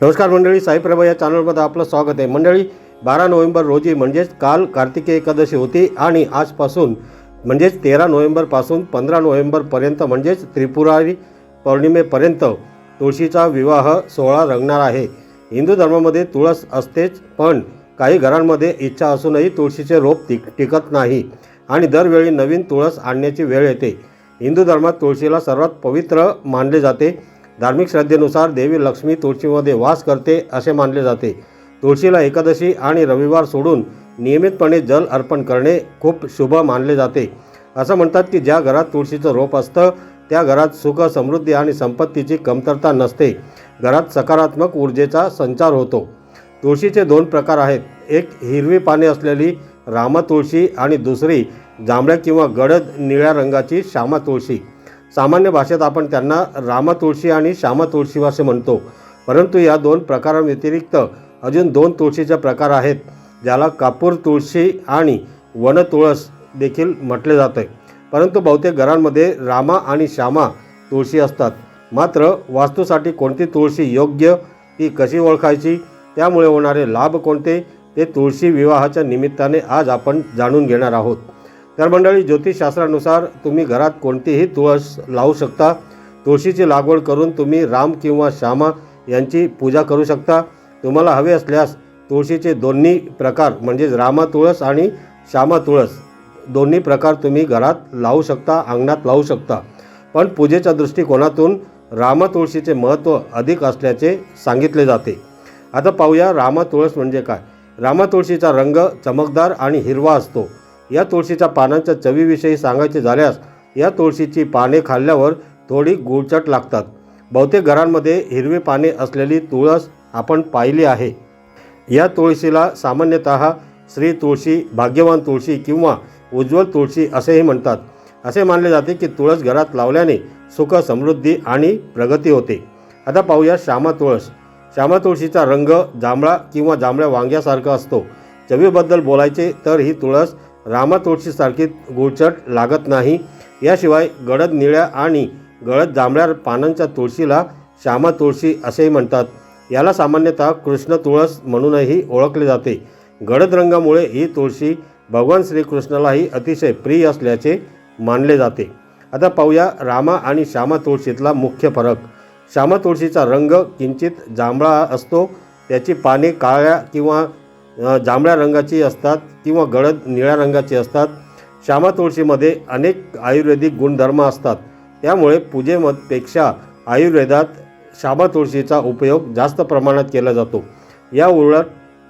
नमस्कार मंडळी साईप्रभा या चॅनलमध्ये आपलं स्वागत आहे. मंडळी बारा नोव्हेंबर रोजी म्हणजेच काल कार्तिकी एकादशी होती आणि आजपासून म्हणजेच तेरा नोव्हेंबरपासून पंधरा नोव्हेंबरपर्यंत म्हणजेच त्रिपुरारी पौर्णिमेपर्यंत तुळशीचा विवाह सोहळा रंगणार आहे. हिंदू धर्मामध्ये तुळस असतेच पण काही घरांमध्ये इच्छा असूनही तुळशीचे रोप टिक टिकत नाही आणि दरवेळी नवीन तुळस आणण्याची वेळ येते. हिंदू धर्मात तुळशीला सर्वात पवित्र मानले जाते. धार्मिक श्रद्धेनुसार देवी लक्ष्मी तुळशीमध्ये वास करते असे मानले जाते. तुळशीला एकादशी आणि रविवार सोडून नियमितपणे जल अर्पण करणे खूप शुभ मानले जाते. असं म्हणतात की ज्या घरात तुळशीचं रोप असतं त्या घरात सुख समृद्धी आणि संपत्तीची कमतरता नसते. घरात सकारात्मक ऊर्जेचा संचार होतो. तुळशीचे दोन प्रकार आहेत. एक हिरवी पाने असलेली रामा तुळशी आणि दुसरी जांभळ्या किंवा गडद निळ्या रंगाची श्यामा तुळशी. सामान्य भाषेत आपण त्यांना रामा तुळशी आणि श्यामा तुळशी असे म्हणतो. परंतु या दोन प्रकारांव्यतिरिक्त अजून दोन तुळशीचे प्रकार आहेत ज्याला कापूर तुळशी आणि वन तुळस देखील म्हटले जाते. परंतु बहुतेक घरांमध्ये रामा आणि श्यामा तुळशी असतात. मात्र वास्तूसाठी कोणती तुळशी योग्य ती कशी ओळखायची त्यामुळे होणारे लाभ कोणते ते तुळशी विवाहाच्या निमित्ताने आज आपण जाणून घेणार आहोत. तर मंडळी ज्योतिषशास्त्रानुसार तुम्ही घरात कोणतीही तुळस लावू शकता. तुळशीची लागवड करून तुम्ही राम किंवा श्यामा यांची पूजा करू शकता. तुम्हाला हवे असल्यास तुळशीचे दोन्ही प्रकार म्हणजेच रामा तुळस आणि श्यामा तुळस दोन्ही प्रकार तुम्ही घरात लावू शकता अंगणात लावू शकता. पण पूजेच्या दृष्टिकोनातून रामा तुळशीचे महत्त्व अधिक असल्याचे सांगितले जाते. आता पाहूया रामा तुळस म्हणजे काय? रामा तुळशीचा रंग चमकदार आणि हिरवा असतो. या तुळशीच्या पानांच्या चवीविषयी सांगायचे झाल्यास या तुळशीची पाने खाल्ल्यावर थोडी गुळचट लागतात. बहुतेक घरांमध्ये हिरवी पाने असलेली तुळस आपण पाहिली आहे. या तुळशीला सामान्यतः श्री तुळशी भाग्यवान तुळशी किंवा उज्ज्वल तुळशी असेही म्हणतात. असे मानले जाते की तुळस घरात लावल्याने सुख समृद्धी आणि प्रगती होते. आता पाहूया श्यामा तुळस. श्यामा तुळशीचा रंग जांभळा किंवा जांभळ्या वांग्यासारखा असतो. चवीबद्दल बोलायचे तर ही तुळस रामा तुळशीसारखी गुळचट लागत नाही. याशिवाय गडद निळ्या आणि गडद जांभळ्या पानांच्या तुळशीला श्यामा तुळशी असेही म्हणतात. याला सामान्यतः कृष्ण तुळस म्हणूनही ओळखले जाते. गडद रंगामुळे ही तुळशी भगवान श्रीकृष्णालाही अतिशय प्रिय असल्याचे मानले जाते. आता पाहूया रामा आणि श्यामा तुळशीतला मुख्य फरक. श्यामा तुळशीचा रंग किंचित जांभळा असतो. त्याची पाने काळ्या किंवा जांभळ्या रंगाची असतात किंवा गडद निळ्या रंगाची असतात. श्यामा तुळशीमध्ये अनेक आयुर्वेदिक गुणधर्म असतात. त्यामुळे पूजेमपेक्षा आयुर्वेदात श्यामा तुळशीचा उपयोग जास्त प्रमाणात केला जातो. या उलट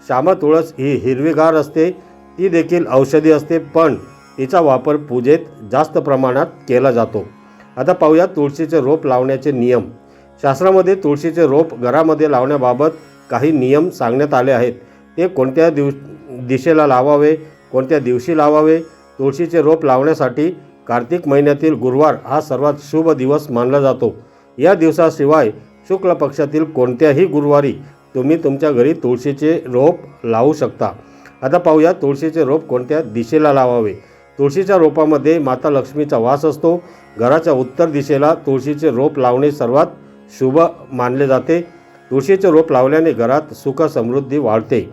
श्यामा तुळस ही हिरवीगार असते. ती देखील औषधी असते पण तिचा वापर पूजेत जास्त प्रमाणात केला जातो. आता पाहूया तुळशीचे रोप लावण्याचे नियम. शास्त्रामध्ये तुळशीचे रोप घरामध्ये लावण्याबाबत काही नियम सांगण्यात आले आहेत. ते कोणत्या दिव दिशेला लावावे कोणत्या दिवशी लावावे तुळशीचे रोप लावण्यासाठी कार्तिक महिन्यातील गुरुवार हा सर्वात शुभ दिवस मानला जातो. या दिवसाशिवाय शुक्ल पक्षातील कोणत्याही गुरुवारी तुम्ही तुमच्या घरी तुळशीचे रोप लावू शकता. आता पाहूया तुळशीचे रोप कोणत्या दिशेला लावावे. तुळशीच्या रोपामध्ये माता लक्ष्मीचा वास असतो. घराच्या उत्तर दिशेला तुळशीचे रोप लावणे सर्वात शुभ मानले जाते. तुळशीचे रोप लावल्याने घरात सुख समृद्धी वाढते.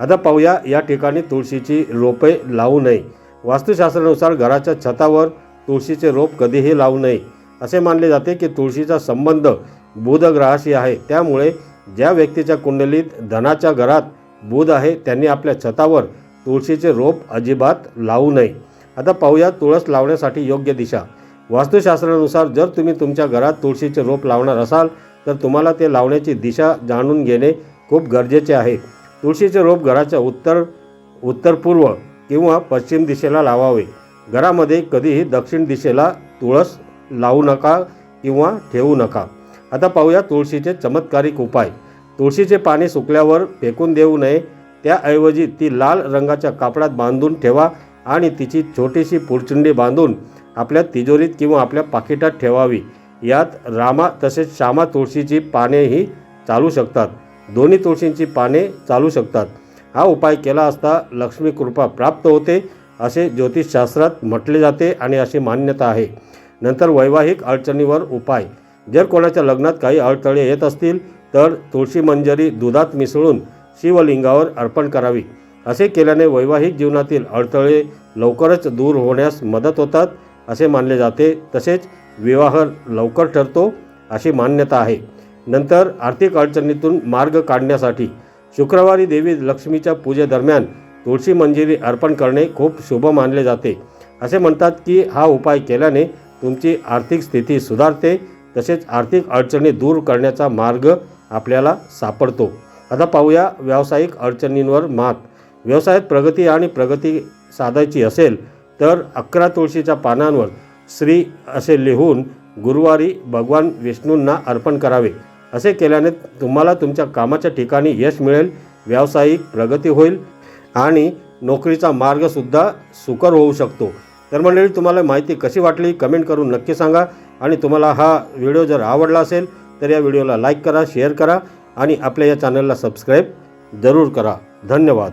आता पाहूया या ठिकाणी तुळशीची रोपे लावू नये. वास्तुशास्त्रानुसार घराच्या छतावर तुळशीचे रोप कधीही लावू नये. असे मानले जाते की तुळशीचा संबंध बुधग्रहाशी आहे. त्यामुळे ज्या व्यक्तीच्या कुंडलीत धनाच्या घरात बुध आहे त्यांनी आपल्या छतावर तुळशीचे रोप अजिबात लावू नये. आता पाहूया तुळस लावण्यासाठी योग्य दिशा. वास्तुशास्त्रानुसार जर तुम्ही तुमच्या घरात तुळशीचे रोप लावणार असाल तर तुम्हाला ते लावण्याची दिशा जाणून घेणे खूप गरजेचे आहे. तुळशीचे रोप घराच्या उत्तर उत्तर पूर्व किंवा पश्चिम दिशेला लावावे. घरामध्ये कधीही दक्षिण दिशेला तुळस लावू नका किंवा ठेवू नका. आता पाहूया तुळशीचे चमत्कारिक उपाय. तुळशीचे पाने सुकल्यावर फेकून देऊ नये. त्याऐवजी ती लाल रंगाच्या कापडात बांधून ठेवा आणि तिची छोटीशी पुरचुंडी बांधून आपल्या तिजोरीत किंवा आपल्या पाकिटात ठेवावी. यात रामा तसेच श्यामा तुळशीची पानेही चालू शकतात. दोन्ही तुळशींची पाने चालू शकतात. हा उपाय केला असता लक्ष्मी कृपा प्राप्त होते असे ज्योतिषशास्त्रात म्हटले जाते आणि अशी मान्यता आहे. नंतर वैवाहिक अडचणीवर उपाय. जर कोणाच्या लग्नात काही अडथळे येत असतील तर तुळशी मंजरी दुधात मिसळून शिवलिंगावर अर्पण करावी. असे केल्याने वैवाहिक जीवनातील अडथळे लवकरच दूर होण्यास मदत होतात असे मानले जाते. तसेच विवाह लवकर ठरतो अशी मान्यता आहे. नंतर आर्थिक अडचणीतून मार्ग काढण्यासाठी शुक्रवारी देवी लक्ष्मीच्या पूजेदरम्यान तुळशी मंजिरी अर्पण करणे खूप शुभ मानले जाते. असे म्हणतात की हा उपाय केल्याने तुमची आर्थिक स्थिती सुधारते तसेच आर्थिक अडचणी दूर करण्याचा मार्ग आपल्याला सापडतो. आता पाहूया व्यावसायिक अडचणींवर मात. व्यवसायात प्रगती आणि प्रगती साधायची असेल तर अकरा तुळशीच्या पानांवर श्री असे लिहून गुरुवारी भगवान विष्णूंना अर्पण करावे. असे केल्याने तुम्हाला तुमच्या कामाच्या ठिकाणी यश मिळेल व्यावसायिक प्रगती होईल आणि नोकरीचा मार्गसुद्धा सुकर होऊ शकतो. तर मंडळी तुम्हाला माहिती कशी वाटली? कमेंट करून नक्की सांगा आणि तुम्हाला हा व्हिडिओ जर आवडला असेल तर या व्हिडिओला लाईक करा शेअर करा आणि आपल्या या चॅनलला सबस्क्राईब जरूर करा. धन्यवाद.